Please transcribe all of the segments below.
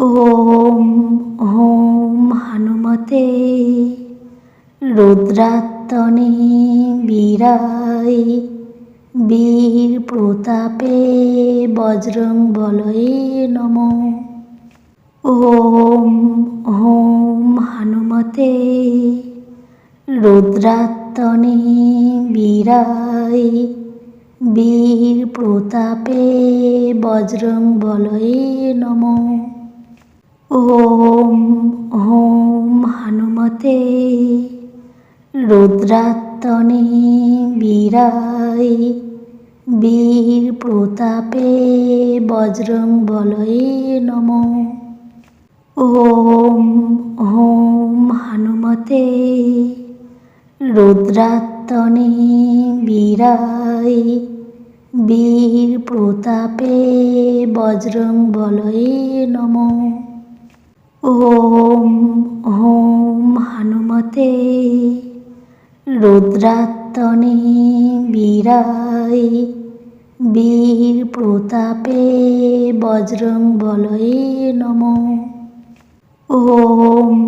ওম ওম হনুমতে রুদ্রাত্তনে বীরায় বীর প্রতাপে বজ্রং বলয়ে নম। ওম ওম হনুমতে রুদ্রাত্তনে বীরায় বীর প্রতাপে বজ্রং বলয়ে নম। ওম ওম হনুমতে রুদ্রাত্তনে বীরায় বীর প্রতাপে বজ্রং বলয়ে নম। ওম ওম হনুমতে রুদ্রাত্তনে বীরায় বীর প্রতাপে বজ্রং বলয়ে নম। ওম ওম হনুমতে রুদ্রাত্তনে বীরায় বীর প্রতাপে বজ্রং বলয়ে নম। ওম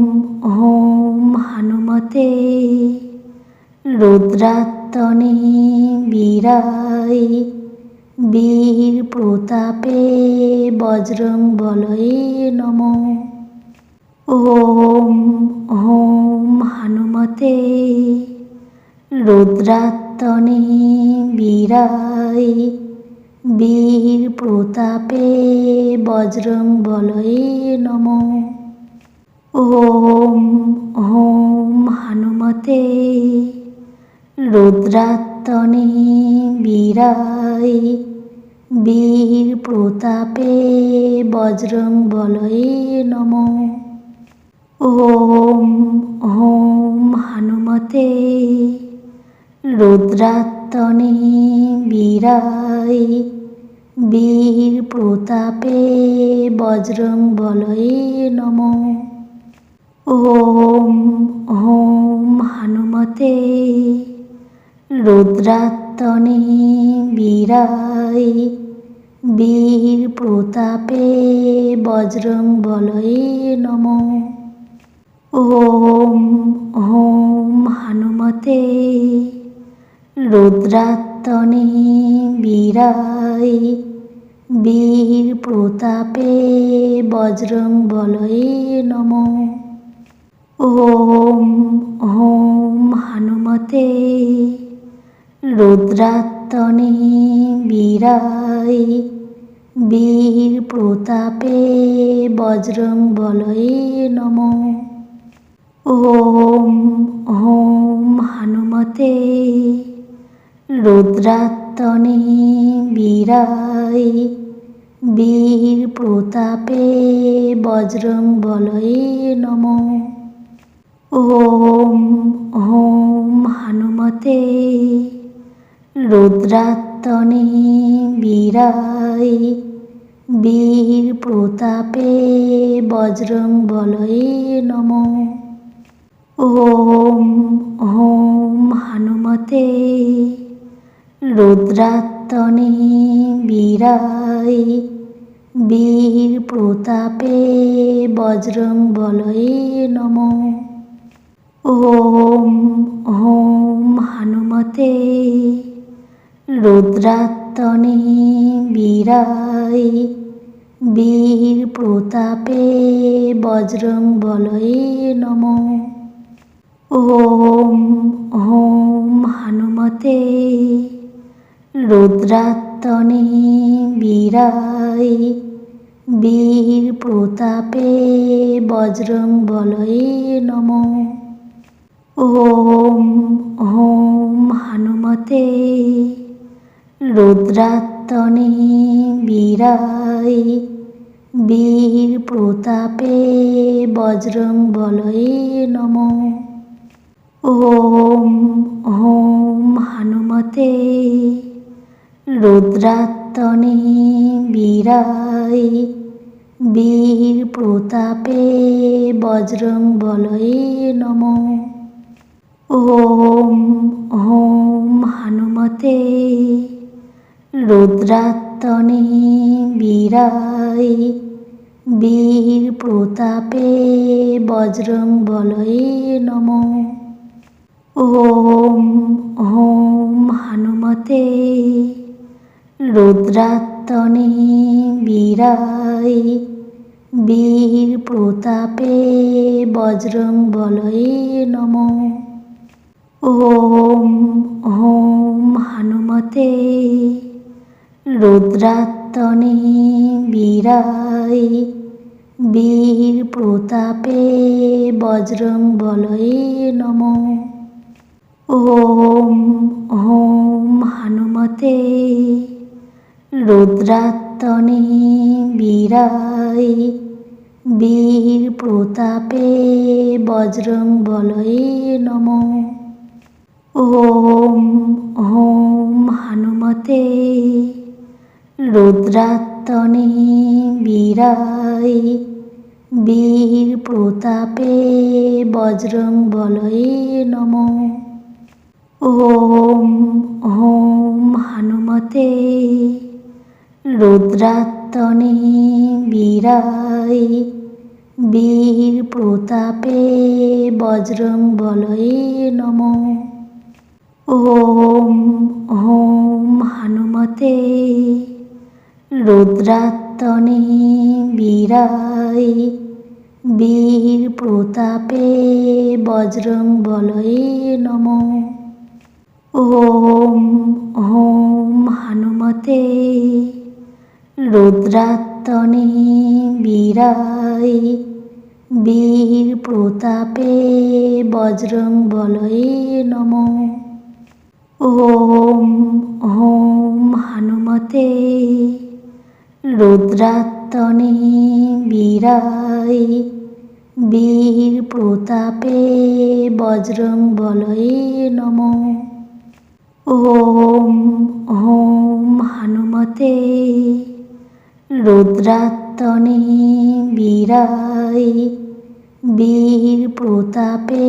ওম হনুমতে রুদ্রাত্তনে বীরায় বীর প্রতাপে বজ্রং বলয়ে নম। ওম ওম হনুমতে রুদ্রাত্তনে বীরায় বীর প্রতাপে বজ্রং বলয়ে নম। ওম ওম হনুমতে রুদ্রাত্তনে বীরায় বীর প্রতাপে বজ্রং বলয়ে নম। ওম ওম হনুমতে রুদ্রাত্তনে বীরায় বীর প্রতাপে বজ্রং বলয়ে নম। ওম ওম হনুমতে রুদ্রাত্তনে বীরায় বীর প্রতাপে বজ্রং বলয়ে নম। ওম ওম হনুমতে রুদ্রাত্তনে বীরায় বীর প্রতাপে বজ্রং বলয়ে নম। ওম ওম হনুমতে রুদ্রাত্তনে বীরায় বীর প্রতাপে বজ্রং বলয়ে নম। ওম ওম হনুমতে রুদ্রাত্তনে বীরায় বীর প্রতাপে বজ্রং বলয়ে নম। ওম ওম হনুমতে রুদ্রাত্তনে বীরায় বীর প্রতাপে বজ্রং বলয়ে নম। ওম ওম হনুমতে রুদ্রাত্তনে বীরায় বীর প্রতাপে বজ্রং বলয়ে নম। ওম ওম হনুমতে রুদ্রাত্তনে বীরায় বীর প্রতাপে বজ্রং বলয়ে নম। ওম ওম হনুমতে রুদ্রাত্তনে বীরায় বীর প্রতাপে বজ্রং বলয়ে নম। ওম ওম হনুমতে রুদ্রাত্তনে বীরায় বীর প্রতাপে বজ্রং বলয়ে নম। ওম ওম হনুমতে রুদ্রাত্তনে বীরায় বীর প্রতাপে বজ্রং বলয়ে নম। ওম ওম হনুমতে রুদ্রাত্তনে বীরায় বীর প্রতাপে বজরং বলয়ে নম। ওম ওম হনুমতে রুদ্রাত্তনে বীরায় বীর প্রতাপে বজরং বলয়ে নম। ওম ওম হনুমতে রুদ্রাত্তনে বীরায় বীর প্রতাপে বজরং বলয়ে রুদ্রাত্তনে বীরায় বীর প্রতাপে বজরং বলয়ে নম। ওম ওম হনুমতে রুদ্রাত্তনে বীরায় বীর প্রতাপে বজরং বলয়ে নম। ওম ওম হনুমতে রুদ্রাত্তনে বীরায় বীর প্রতাপে বজরং বলয়ে নম। ওম ওম হনুমতে রুদ্রাত্তনে বীরায় বীর প্রতাপে বজরং বলয়ে নম। ওম ওম হনুমতে রুদ্রাত্তনে বীরায় বীর প্রতাপে বজরং বলয়ে নম। ওম হোম হনুমতে রুদ্রাত্তনে বীরায় বীর প্রতাপে বজরং বলয়ে নম। ওম হোম হনুমতে রুদ্রাত্তনে বীরায় বীর প্রতাপে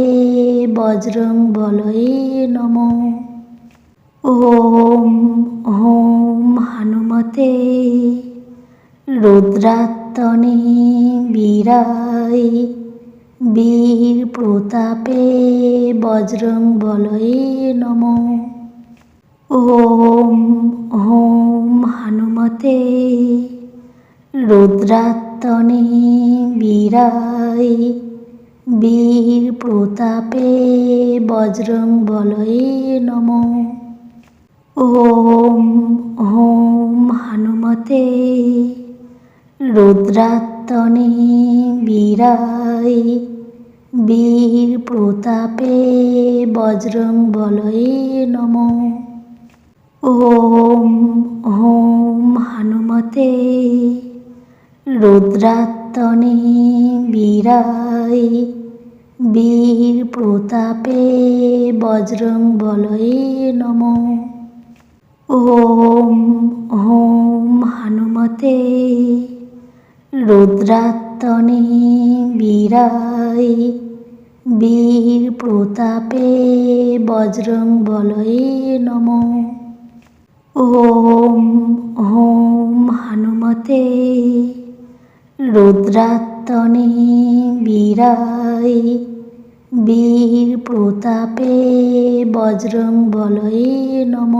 বজরং বলয়ে নম। ওম ওম হনুমতে রুদ্রাত্তনে বীরায় বীর প্রতাপে বজরং বলয়ে নম। ওম ওম হনুমতে রুদ্রাত্তনে বীরায় বীর প্রতাপে বজরং বলয়ে নম। ওম ওম হনুমতে রুদ্রাত্তনে বীরায় বীর প্রতাপে বজরং বলয়ে নম। ওম ওম হনুমতে রুদ্রাত্তনে বীরায় বীর প্রতাপে বজরং বলয়ে নম। ওম ওম হনুমতে রুদ্রাত্তনে বীরায় বীর প্রতাপে বজরং বলয়ে নম। ওম ওম হনুমতে রুদ্রাত্তনে বীরায় বীর প্রতাপে বজরং বলয়ে নম।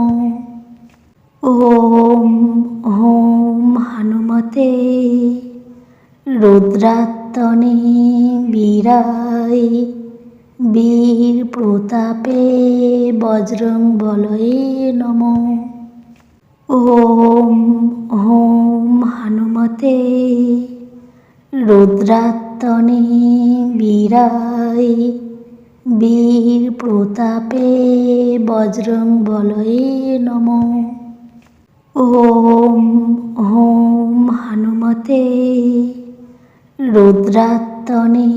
ওম হোম হনুমতে রুদ্রাত্তনে বীরায় বীর প্রতাপে বজরং বলয়ে নম। রুদ্রাত্তনে বীরায় বীর প্রতাপে বজরং বলয়ে নম। ওম ওম হনুমতে রুদ্রাত্তনে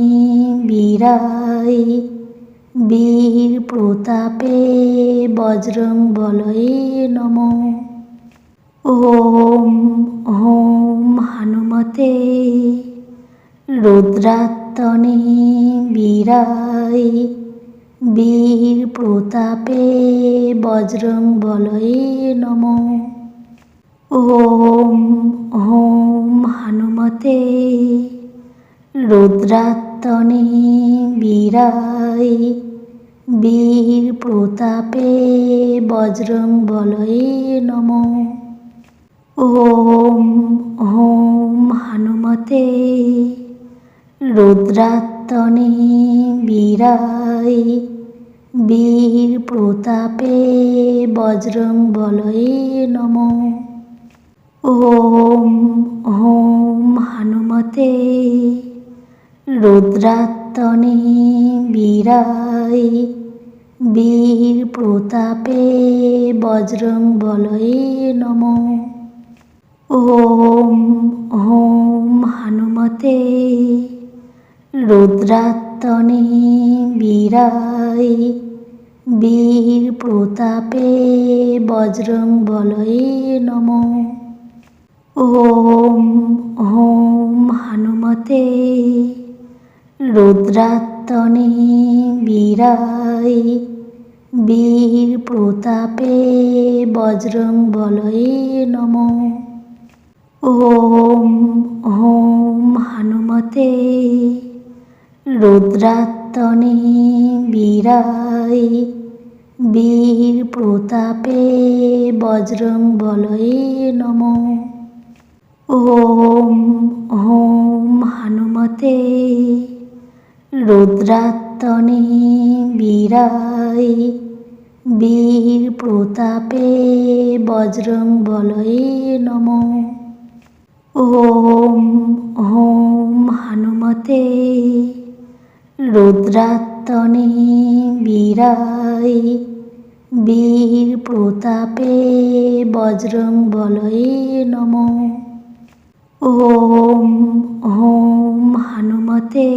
বীরায় বীর প্রতাপে বজরং বলয়ে নম। ওম ওম হনুমতে রুদ্রাত্তনে বীরায় বীর প্রতাপে বজরং বলয়ে নম। ওম ওম হনুমতে রুদ্রাত্তনে বীরায় বীর প্রতাপে বজ্রং বলয়ে নম। ওম ওম হনুমতে রুদ্রাত্তনে বীরায় বীর প্রতাপে বজ্রং বলয়ে নম। ওম হোম হনুমতে রুদ্রাত্তনে বীরায় বীর প্রতাপে বজ্রং বলয়ে নম। ওম হোম হনুমতে রুদ্রাত্তনে বীরায় বীর প্রতাপে বজ্রং বলয়ে নম। ওম ওম হনুমতে রুদ্রাত্তনে বীরায় বীর প্রতাপে বজ্রং বলয়ে নম। ওম ওম হনুমতে রুদ্রাত্তনে বীরায় বীর প্রতাপে বজ্রং বলয়ে নম। ওম হোম হনুমতে রুদ্রাত্তনে বীরায় বীর প্রতাপে বজ্রং বলয়ে নম। ওম হোম হনুমতে রুদ্রাত্তনে বীরায় বীর প্রতাপে বজ্রং বলয়ে নম। ওম ওম হনুমতে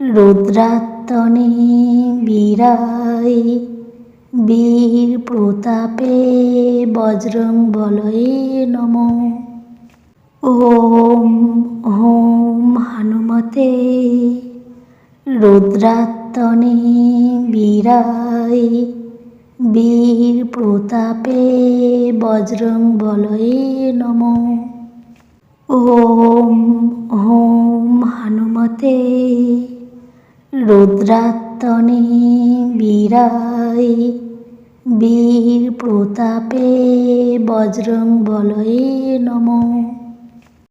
রুদ্রাত্তনে বীরায় বীর প্রতাপে বজ্রং বলয়ে নম। ওম হোম হনুমতে রুদ্রাত্তনে বীরায় বীর প্রতাপে বজ্রং বলয়ে নম। ওম ওম হনুমতে রুদ্রাত্তনে বীরায় বীর প্রতাপে বজ্রং বলয়ে নম।